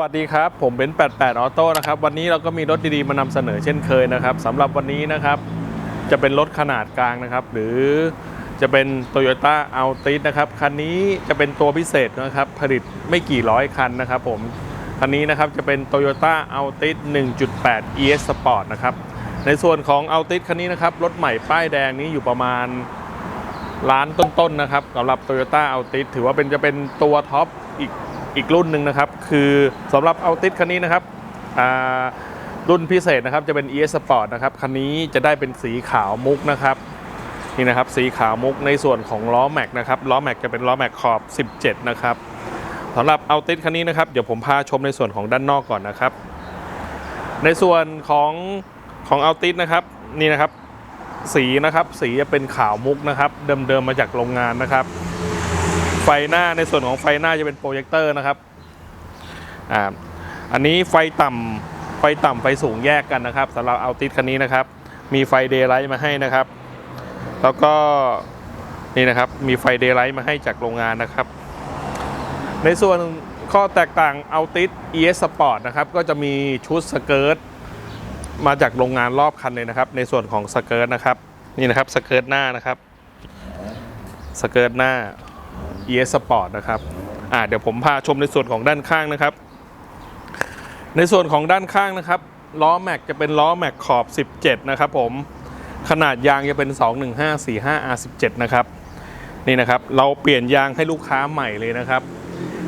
วัสดีครับ ผมเป็น 88 ออโต้นะครับ วันนี้เราก็มีรถดีๆ มานำเสนอเช่นเคยนะครับสำหรับวันนี้นะครับ จะเป็นรถขนาดกลางนะครับ หรือจะเป็น Toyota a l t i s นะครับ คันนี้จะเป็นตัวพิเศษนะครับ ผลิตไม่กี่ร้อยคันนะครับผม คันนี้นะครับจะเป็น Toyota a l t i s 1.8 ES Sport นะครับ ในส่วนของ a l t i s คันนี้นะครับ รถใหม่ป้ายแดงนี้อยู่ประมาณล้านต้นๆนะครับสำหรับ Toyota a l t i s ถือว่าเป็นจะเป็นตัวท็อปอีก อีกรุ่นหนึ่งนะครับ คือสำหรับ a l t i s คันนี้นะครับรุ่นพิเศษนะครับจะเป็น ES Sport นะครับคันนี้จะได้เป็นสีขาวมุกนะครับนี่นะครับสีขาวมุกในส่วนของล้อแม็กนะครับล้อแม็กจะเป็นล้อแม็กขอบ 17 นะครับสำหรับ a l t i s คันนี้นะครับเดี๋ยวผมพาชมในส่วนของด้านนอกก่อนนะครับ ในส่วนของของ a l t i s นะครับนี่นะครับสีนะครับสีจะเป็นขาวมุกนะครับ เดิมๆมาจากโรงงานนะครับ ไฟหน้าในส่วนของไฟหน้าจะเป็นโปรเจคเตอร์นะครับอ่าอันนี้ไฟต่ำไฟต่ำไฟสูงแยกกันนะครับสำหรับเอาติสคันนี้นะครับ มีไฟเดย์ไลท์มาให้นะครับ แล้วก็นี่นะครับมีไฟเดย์ไลท์มาให้จากโรงงานนะครับ ในส่วนข้อแตกต่างเอาติส ES Sport นะครับก็จะมีชุดสเกิร์ตมาจากโรงงานรอบคันเลยนะครับ ในส่วนของสเกิร์ตนะครับนี่นะครับสเกิร์ตหน้านะครับสเกิร์ตหน้า ES Sport นะครับอ่าเดี๋ยวผมพาชมในส่วนของด้านข้างนะครับ ในส่วนของด้านข้างนะครับล้อแม็กจะเป็นล้อแม็กขอบ 17 นะครับผมขนาดยางจะเป็น 21545 R17 นะครับนี่นะครับ เราเปลี่ยนยางให้ลูกค้าใหม่เลยนะครับ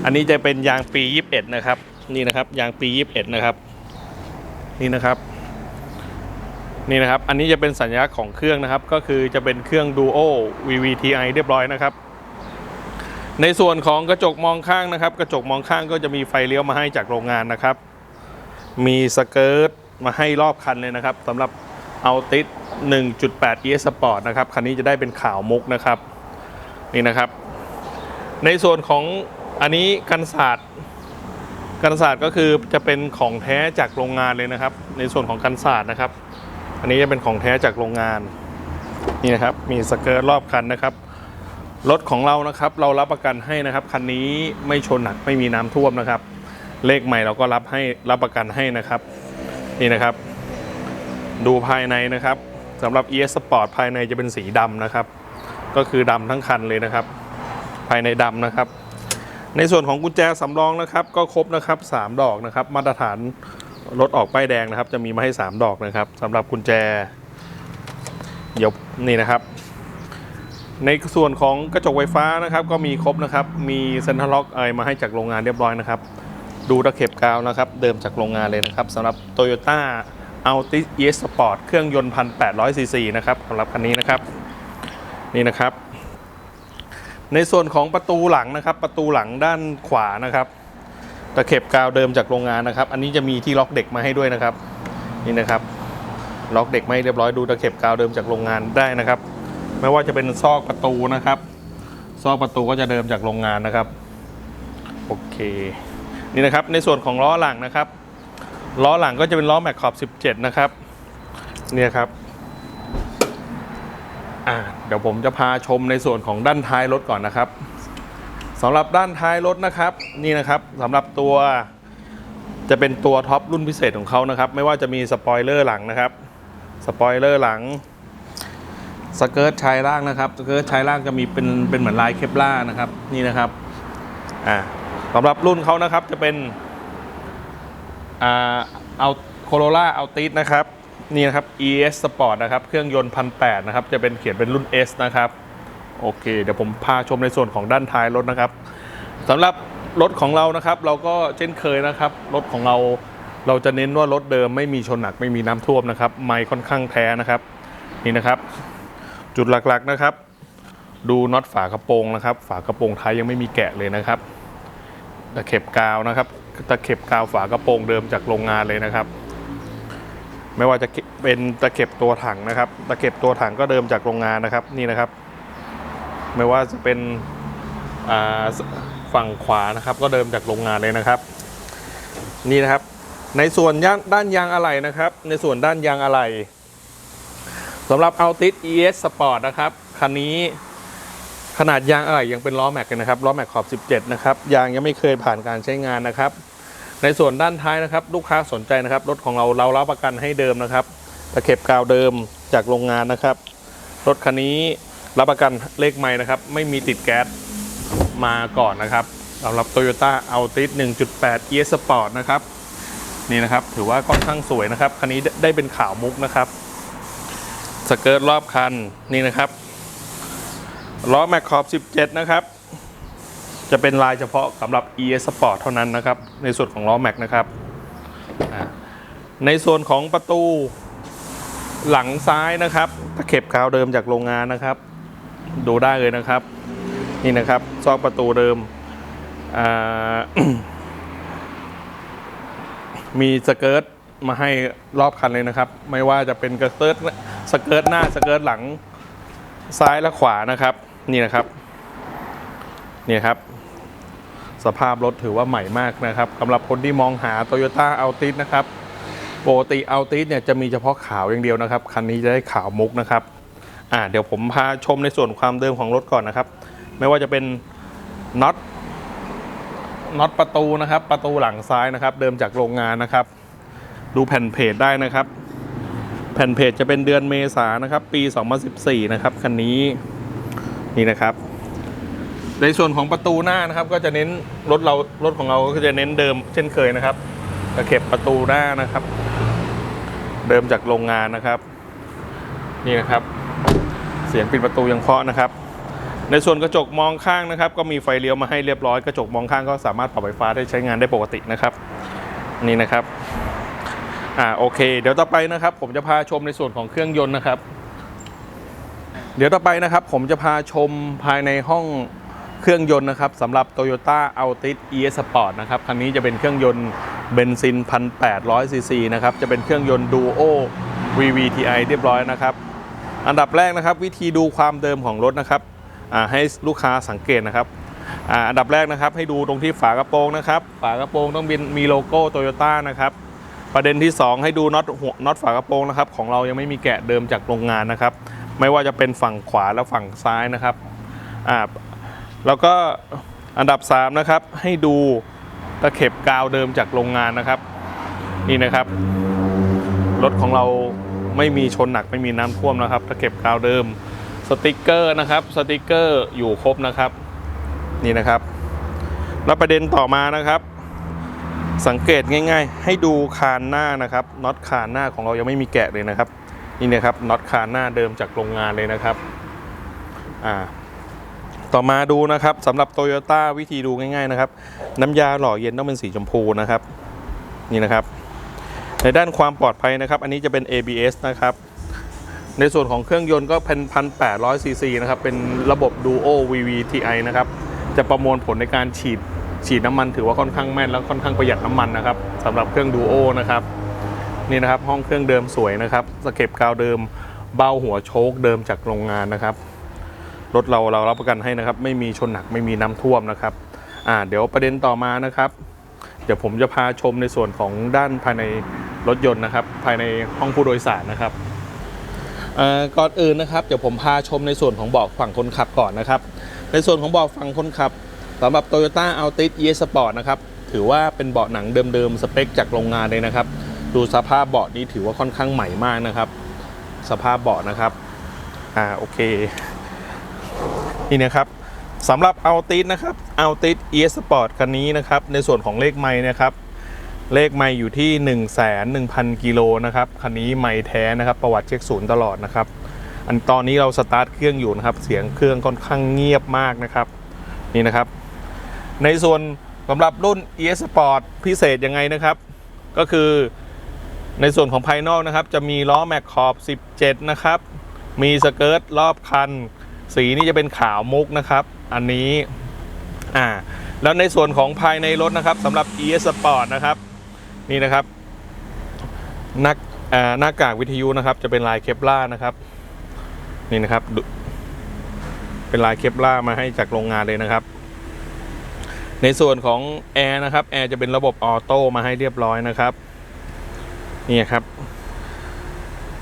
อันนี้จะเป็นยางปี 21 นะครับ นี่นะครับยางปี 21 นะครับ นี่นะครับนี่นะครับ อันนี้จะเป็นสัญลักษณ์ของเครื่องนะครับ ก็คือจะเป็นเครื่อง Duo VVTi เรียบร้อยนะครับ ในส่วนของกระจกมองข้างนะครับ กระจกมองข้างก็จะมีไฟเลี้ยวมาให้จากโรงงานนะครับ มีสเกิร์ตมาให้รอบคันเลยนะครับสำหรับเอาติส1.8 ES Sport นะครับคันนี้จะได้เป็นขาวมุกนะครับนี่นะครับ ในส่วนของอันนี้กันศาสตร์กันศาสตร์ก็คือจะเป็นของแท้จากโรงงานเลยนะครับ ในส่วนของกันศาสตร์นะครับ อันนี้จะเป็นของแท้จากโรงงานนี่นะครับมีสเกิร์ตรอบคันนะครับ รถของเรานะครับเรารับประกันให้นะครับคันนี้ไม่ชนหนักไม่มีน้ำท่วมนะครับ เลขใหม่เราก็รับให้รับประกันให้นะครับ นี่นะครับ ดูภายในนะครับสำหรับ ES Sport ภายในจะเป็นสีดำนะครับ ก็คือดำทั้งคันเลยนะครับ ภายในดำนะครับ ในส่วนของกุญแจสำรองนะครับ ก็ครบนะครับสามดอกนะครับ มาตรฐานรถออกป้ายแดงนะครับ จะมีมาให้ 3 ดอกนะครับสำหรับกุญแจเดี๋ยวนี่นะครับ ในส่วนของกระจกไฟฟ้านะครับ ก็มีครบนะครับ มีเซ็นทรัลล็อกอะไรมาให้จากโรงงานเรียบร้อยนะครับ ดูตะเข็บกาวนะครับ เดิมจากโรงงานเลยนะครับสำหรับ Toyota Altis ES Sport เครื่องยนต์ 1,800ซีซีนะครับสำหรับคันนี้นะครับ นี่นะครับ ในส่วนของประตูหลังนะครับ ประตูหลังด้านขวานะครับตะเข็บกาวเดิมจากโรงงานนะครับ อันนี้จะมีที่ล็อกเด็กมาให้ด้วยนะครับ นี่นะครับ ล็อกเด็กไม่เรียบร้อยดูตะเข็บกาวเดิมจากโรงงานได้นะครับ ไม่ว่าจะเป็นซอกประตูนะครับ ซอกประตูก็จะเดิมจากโรงงานนะครับ โอเคนี่นะครับในส่วนของล้อหลังนะครับล้อหลังก็จะเป็นล้อแม็กขอบ 17 นะครับ เนี่ยครับอ่าเดี๋ยวผมจะพาชมในส่วนของด้านท้ายรถก่อนนะครับสำหรับด้านท้ายรถนะครับ นี่นะครับสำหรับตัวจะเป็นตัวท็อปรุ่นพิเศษของเขานะครับ ไม่ว่าจะมีสปอยเลอร์หลังนะครับ สปอยเลอร์หลัง สเกิร์ตชายล่างนะครับสเกิร์ตชายล่างจะมีเป็นเป็นเหมือนลายเคปล่านะครับนี่นะครับอ่าสำหรับรุ่นเขานะครับจะเป็นอ่าเอาโคโรล่าเอาติสนะครับนี่นะครับ ES Sport นะครับเครื่องยนต์พันแนะครับจะเป็นเขียนเป็นรุ่น S นะครับโอเค เดี๋ยวผมพาชมในส่วนของด้านท้ายรถนะครับสำหรับรถของเรานะครับ เราก็เช่นเคยนะครับรถของเราเราจะเน้นว่ารถเดิมไม่มีชนหนักไม่มีน้ำท่วมนะครับ ไม่ค่อนข้างแท้นะครับ นี่นะครับ จุดหลักๆนะครับ ดูน็อตฝากระโปรงนะครับ ฝากระโปรงท้ายยังไม่มีแกะเลยนะครับตะเข็บกาวนะครับตะเข็บกาวฝากระโปรงเดิมจากโรงงานเลยนะครับ ไม่ว่าจะเป็นตะเข็บตัวถังนะครับ ตะเข็บตัวถังก็เดิมจากโรงงานนะครับนี่นะครับ ไม่ว่าจะเป็นฝั่งขวานะครับ ก็เดิมจากโรงงานเลยนะครับ นี่นะครับ ในส่วนย่านด้านยางอะไหล่นะครับ ในส่วนด้านยางอะไหล่ สำหรับ Altis ES Sport นะครับ คันนี้ขนาดยางอะไหล่ยังเป็นล้อแม็กกันนะครับ ล้อแม็กขอบ 17 นะครับ ยางยังไม่เคยผ่านการใช้งานนะครับ ในส่วนด้านท้ายนะครับ ลูกค้าสนใจนะครับ รถของเราเรารับประกันให้เดิมนะครับ ตะเข็บกาวเดิมจากโรงงานนะครับ รถคันนี้รับประกันเลขไม่นะครับ ไม่มีติดแก๊สมาก่อนนะครับสำหรับ Toyota Altis 1.8 ES Sport นะครับ นี่นะครับ ถือว่าค่อนข้างสวยนะครับ คันนี้ได้เป็นขาวมุกนะครับ สเกิร์ตรอบคันนี่นะครับล้อแมคคอบ 17 นะครับ จะเป็นลายเฉพาะสำหรับ ES Sport เท่านั้นนะครับ ในส่วนของล้อแม็กนะครับ ในส่วนของประตูหลังซ้ายนะครับตะเข็บกาวเดิมจากโรงงานนะครับ ดูได้เลยนะครับ นี่นะครับ ซอกประตูเดิม มีสเกิร์ตมาให้รอบคันเลยนะครับ ไม่ว่าจะเป็นกระเติร์ต สเกิร์ตหน้าสเกิร์ตหลังซ้ายและขวานะครับ นี่นะครับ นี่ครับ สภาพรถถือว่าใหม่มากนะครับสำหรับคนที่มองหา Toyota Altis นะครับปกติ Altis เนี่ยจะมีเฉพาะขาวอย่างเดียวนะครับ คันนี้จะได้ขาวมุกนะครับอ่าเดี๋ยวผมพาชมในส่วนความเดิมของรถก่อนนะครับ ไม่ว่าจะเป็นน็อตน็อตประตูนะครับ ประตูหลังซ้ายนะครับ เดิมจากโรงงานนะครับ ดูแผ่นเพจได้นะครับ แผ่นเพจจะเป็นเดือนเมษายนะครับ ปี 2014 นะครับคันนี้นี่นะครับ ในส่วนของประตูหน้านะครับ ก็จะเน้นรถเรารถของเราก็จะเน้นเดิมเช่นเคยนะครับตะเข็บประตูหน้านะครับ เดิมจากโรงงานนะครับ นี่นะครับ เสียงปิดประตูยังเพราะนะครับ ในส่วนกระจกมองข้างนะครับ ก็มีไฟเลี้ยวมาให้เรียบร้อย กระจกมองข้างก็สามารถปรับไฟฟ้าได้ใช้งานได้ปกตินะครับ นี่นะครับ อ่าโอเค เดี๋ยวต่อไปนะครับ ผมจะพาชมในส่วนของเครื่องยนต์นะครับ เดี๋ยวต่อไปนะครับ ผมจะพาชมภายในห้องเครื่องยนต์นะครับสำหรับ Toyota Altis ES Sport นะครับคันนี้จะเป็นเครื่องยนต์เบนซิน 1,800 ซีซีนะครับจะเป็นเครื่องยนต์ Duo VVTi เรียบร้อยนะครับ อันดับแรกนะครับ วิธีดูความเดิมของรถนะครับอ่าให้ลูกค้าสังเกตนะครับอาอันดับแรกนะครับให้ดูตรงที่ฝากระโปรงนะครับ ฝากระโปรงต้องมีมีโลโก้ Toyota นะครับ ประเด็นที่ 2 ให้ดูน็อตหัวน็อตฝากระโปรงนะครับ ของเรายังไม่มีแกะเดิมจากโรงงานนะครับ ไม่ว่าจะเป็นฝั่งขวาและฝั่งซ้ายนะครับอ่าแล้วก็อันดับ3นะครับให้ดูตะเข็บกาวเดิมจากโรงงานนะครับ นี่นะครับรถของเราไม่มีชนหนักไม่มีน้ำท่วมนะครับตะเข็บกาวเดิมสติกเกอร์นะครับสติกเกอร์อยู่ครบนะครับ นี่นะครับ แล้วประเด็นต่อมานะครับ สังเกตง่าย ๆ ให้ดูคานหน้านะครับน็อตคานหน้าของเรายังไม่มีแกะเลยนะครับ นี่นะครับน็อตคานหน้าเดิมจากโรงงานเลยนะครับอ่าต่อมาดูนะครับสำหรับ t o y ยต้าวิธีดูง่ายๆนะครับ น้ำยาหล่อเย็นต้องเป็นสีชมพูนะครับ นี่นะครับ ในด้านความปลอดภัยนะครับ อันนี้จะเป็น ABS นะครับ ในส่วนของเครื่องยนต์ก็เป็นพันแปดร้อยซีซีนะครับ เป็นระบบ Duo VVTi นะครับ จะประมวลผลในการฉีด ฉีดน้ำมันถือว่าค่อนข้างแม่นแล้วค่อนข้างประหยัดน้ำมันนะครับสำหรับเครื่อง Duo นะครับนี่นะครับห้องเครื่องเดิมสวยนะครับสเก็บกาวเดิมเบ้าหัวโชคเดิมจากโรงงานนะครับรถเราเรารับประกันให้นะครับ ไม่มีชนหนักไม่มีน้ำท่วมนะครับอ่าเดี๋ยวประเด็นต่อมานะครับ เดี๋ยวผมจะพาชมในส่วนของด้านภายในรถยนต์นะครับ ภายในห้องผู้โดยสารนะครับก่อนอื่นนะครับเดี๋ยวผมพาชมในส่วนของเบาะฝั่งคนขับก่อนนะครับ ในส่วนของเบาะฝั่งคนขับ สำหรับ Toyota Altis e Sport นะครับ ถือว่าเป็นเบาะหนังเดิมๆ สเปคจากโรงงานเลยนะครับ ดูสภาพเบาะนี้ถือว่าค่อนข้างใหม่มากนะครับ สภาพเบาะนะครับ อ่าโอเค นี่นะครับสำหรับ Altis นะครับ Altis ES Sport คันนี้นะครับ ในส่วนของเลขไม้นะครับ เลขไม้อยู่ที่ 1 1 0 0 0กิโลนะครับ คันนี้ไม้แท้นะครับ ประวัติเช็คศูนย์ตลอดนะครับ อันตอนนี้เราสตาร์ทเครื่องอยู่นะครับ เสียงเครื่องค่อนข้างเงียบมากนะครับ นี่นะครับ ในส่วนสำหรับรุ่น ES Sport พิเศษยังไงนะครับ ก็คือในส่วนของภายนอกนะครับ จะมีล้อแม็กขอบ 17 นะครับ มีสเกิร์ตรอบคัน สีนี่จะเป็นขาวมุกนะครับ อันนี้อ่าแล้วในส่วนของภายในรถนะครับสำหรับ ES Sport นะครับ นี่นะครับหนักอ่าหน้ากากวิทยุนะครับ จะเป็นลายเคปล่านะครับ นี่นะครับ เป็นลายเคปล่ามาให้จากโรงงานเลยนะครับ ในส่วนของแอร์นะครับแอร์จะเป็นระบบออโต้มาให้เรียบร้อยนะครับนี่ครับ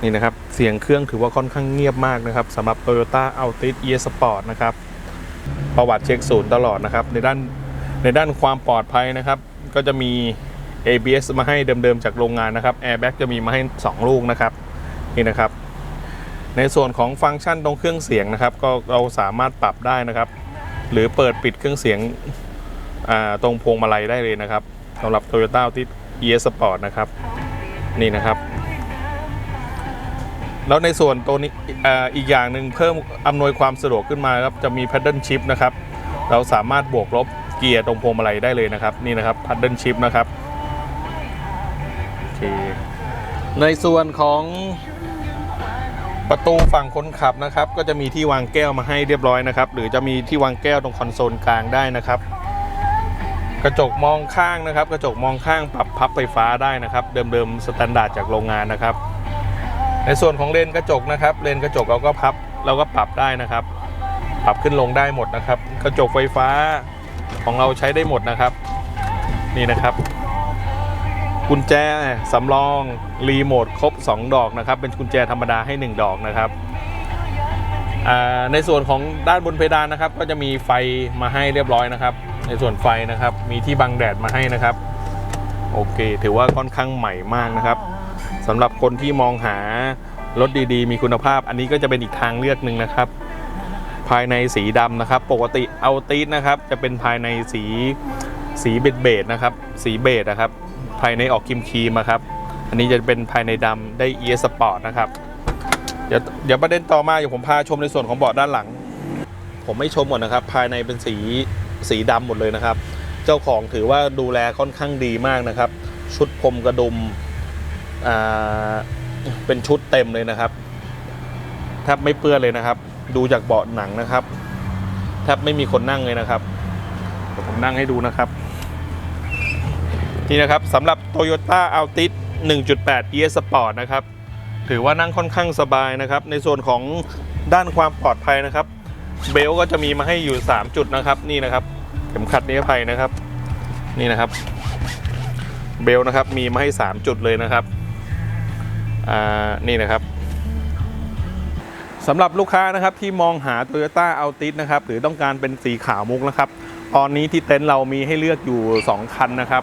นี่นะครับ เสียงเครื่องถือว่าค่อนข้างเงียบมากนะครับสำหรับ Toyota Altis e Sport นะครับ ประวัติเช็คศูนย์ตลอดนะครับ ในด้านในด้านความปลอดภัยนะครับ ก็จะมี ABS มาให้เดิมๆจากโรงงานนะครับ Airbag จะมีมาให้ 2 ลูกนะครับ นี่นะครับ ในส่วนของฟังก์ชันตรงเครื่องเสียงนะครับ ก็เราสามารถปรับได้นะครับ หรือเปิดปิดเครื่องเสียง ตรงพวงมาลัยได้เลยนะครับสำหรับ Toyota Altis ES Sport นะครับ นี่นะครับ แล้วในส่วนตัวนี้อีกอย่างหนึ่งเพิ่มอำนวยความสะดวกขึ้นมาครับ จะมี paddle shift นะครับ เราสามารถบวกลบเกียร์ตรงพวงมาลัยได้เลยนะครับ นี่นะครับ paddle shift นะครับโอเคในส่วนของประตูฝั่งคนขับนะครับ ก็จะมีที่วางแก้วมาให้เรียบร้อยนะครับ หรือจะมีที่วางแก้วตรงคอนโซลกลางได้นะครับ กระจกมองข้างนะครับ กระจกมองข้างปรับพับไฟฟ้าได้นะครับ เดิมๆสแตนดาร์ดจากโรงงานนะครับ ในส่วนของเลนกระจกนะครับเลนกระจกเราก็พับเราก็ปรับได้นะครับ ปรับขึ้นลงได้หมดนะครับ กระจกไฟฟ้าของเราใช้ได้หมดนะครับ นี่นะครับกุญแจสำรองรีโมทครบ 2 ดอกนะครับ เป็นกุญแจธรรมดาให้ 1 ดอกนะครับในส่วนของด้านบนเพดานนะครับ ก็จะมีไฟมาให้เรียบร้อยนะครับ ในส่วนไฟนะครับ มีที่บังแดดมาให้นะครับ โอเค ถือว่าค่อนข้างใหม่มากนะครับสำหรับคนที่มองหารถดีๆ มีคุณภาพ อันนี้ก็จะเป็นอีกทางเลือกหนึ่งนะครับ ภายในสีดำนะครับ ปกติเอาตีสนะครับ จะเป็นภายในสีสีเบจเบจนะครับ สีเบจนะครับ ภายในออกครีมครีมครับ อันนี้จะเป็นภายในดำได้ e s Sport นะครับ เดี๋ยวเดี๋ยวประเด็นต่อมาเดี๋ยวผมพาชมในส่วนของเบาะด้านหลัง ผมไม่ชมหมดนะครับ ภายในเป็นสี สีดำหมดเลยนะครับ เจ้าของถือว่าดูแลค่อนข้างดีมากนะครับ ชุดพรมกระดุมเป็นชุดเต็มเลยนะครับแทบไม่เปื้อนเลยนะครับ ดูจากเบาะหนังนะครับแทบไม่มีคนนั่งเลยนะครับเดี๋ยวผมนั่งให้ดูนะครับ นี่นะครับสำหรับ Toyota Altis 1.8 ES Sport นะครับ ถือว่านั่งค่อนข้างสบายนะครับ ในส่วนของด้านความปลอดภัยนะครับ เบลก็จะมีมาให้อยู่ 3 จุดนะครับ นี่นะครับ ข็มขัดนิรภัยนะครับ นี่นะครับ เบลนะครับมีมาให้ 3 จุดเลยนะครับอ่านี่นะครับสำหรับลูกค้านะครับที่มองหา Toyota Altis นะครับหรือต้องการเป็นสีขาวมุกนะครับ ตอนนี้ที่เต็นท์เรามีให้เลือกอยู่ 2 คันนะครับ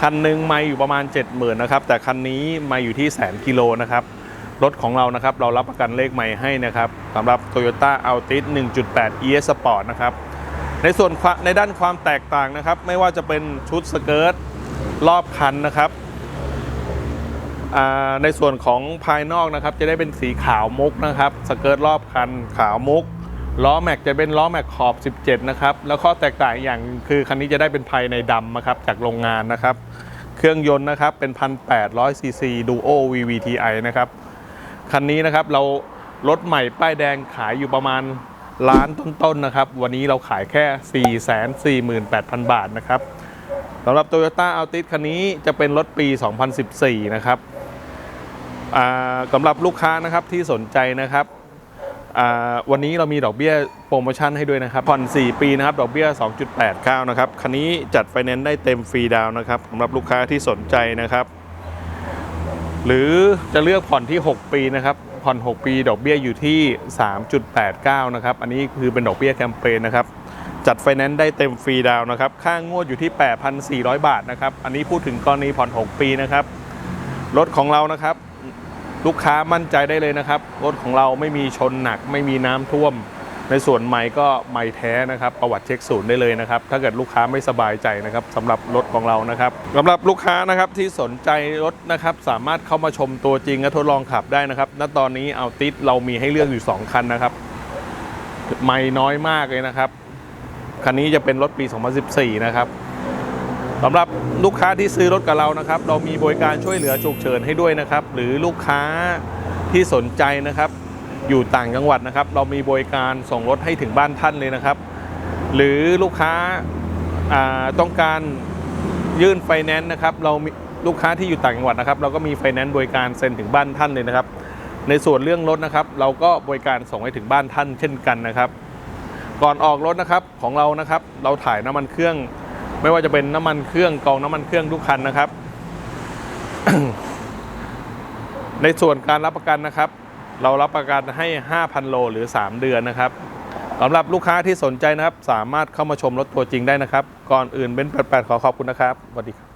คันหนึ่งมาอยู่ประมาณ 70,000นะครับ แต่คันนี้มาอยู่ที่แสนกิโลนะครับ รถของเรานะครับเรารับประกันเลขใหม่ให้นะครับสำหรับ Toyota Altis 1.8 ES Sport นะครับ ในส่วนในด้านความแตกต่างนะครับ ไม่ว่าจะเป็นชุดสเกิร์ตรอบคันนะครับในส่วนของภายนอกนะครับ จะได้เป็นสีขาวมุกนะครับ สเกิร์ตรอบคันขาวมุกล้อแม็กจะเป็นล้อแม็กขอบ 17 นะครับ แล้วข้อแตกต่างอย่างคือคันนี้จะได้เป็นภายในดำนะครับจากโรงงานนะครับ เครื่องยนต์นะครับเป็น 1,800ซีซี Duo VVTi นะครับ คันนี้นะครับเรารถใหม่ป้ายแดงขายอยู่ประมาณ ล้านต้นๆนะครับ วันนี้เราขายแค่ 448,000 บาทนะครับสำหรับ Toyota Altis คันนี้จะเป็นรถปี 2014 นะครับสำหรับลูกค้านะครับที่สนใจนะครับวันนี้เรามีดอกเบี้ยโปรโมชั่นให้ด้วยนะครับผ่อน4 ปีนะครับ ดอกเบี้ย 2.89 นะครับ คันนี้จัดไฟแนนซ์ได้เต็มฟรีดาวนะครับสำหรับลูกค้าที่สนใจนะครับ หรือจะเลือกผ่อนที่ 6 ปีนะครับ ผ่อน 6 ปี ดอกเบี้ยอยู่ที่ 3.89 นะครับ อันนี้คือเป็นดอกเบี้ยแคมเปญนะครับ จัดไฟแนนซ์ได้เต็มฟรีดาวน์นะครับ ค่างวดอยู่ที่ 8,400 บาทนะครับ อันนี้พูดถึงกรณีผ่อน 6 ปีนะครับ รถของเรานะครับ ลูกค้ามั่นใจได้เลยนะครับ รถของเราไม่มีชนหนัก ไม่มีน้ำท่วม ในส่วนไม้ก็ไม้แท้นะครับประวัติเช็คศูนย์ได้เลยนะครับถ้าเกิดลูกค้าไม่สบายใจนะครับสำหรับรถของเรานะครับสำหรับลูกค้านะครับที่สนใจรถนะครับสามารถเข้ามาชมตัวจริงและทดลองขับได้นะครับณตอนนี้เอาติสเรามีให้เลือกอยู่ 2 คันนะครับไม่น้อยมากเลยนะครับ คันนี้จะเป็นรถปี 2014 นะครับสำหรับลูกค้าที่ซื้อรถกับเรานะครับ เรามีบริการช่วยเหลือฉุกเฉินให้ด้วยนะครับ หรือลูกค้าที่สนใจนะครับ อยู่ต่างจังหวัดนะครับ เรามีบริการส่งรถให้ถึงบ้านท่านเลยนะครับ หรือลูกค้าาต้องการยื่นไฟแนนซ์นะครับ เรามีลูกค้าที่อยู่ต่างจังหวัดนะครับ เราก็มีไฟแนนซ์บริการเซ็นถึงบ้านท่านเลยนะครับ ในส่วนเรื่องรถนะครับ เราก็บริการส่งให้ถึงบ้านท่านเช่นกันนะครับ ก่อนออกรถนะครับของเรานะครับ เราถ่ายน้ำมันเครื่อง ไม่ว่าจะเป็นน้ำมันเครื่องกองน้ำมันเครื่องทุกคันนะครับ ในส่วนการรับประกันนะครับ เรารับประกันให้ 5,000 โลหรือ 3 เดือนนะครับสำหรับลูกค้าที่สนใจนะครับ สามารถเข้ามาชมรถตัวจริงได้นะครับ ก่อนอื่นเบนซ์88 ขอขอบคุณนะครับสวัสดีครับ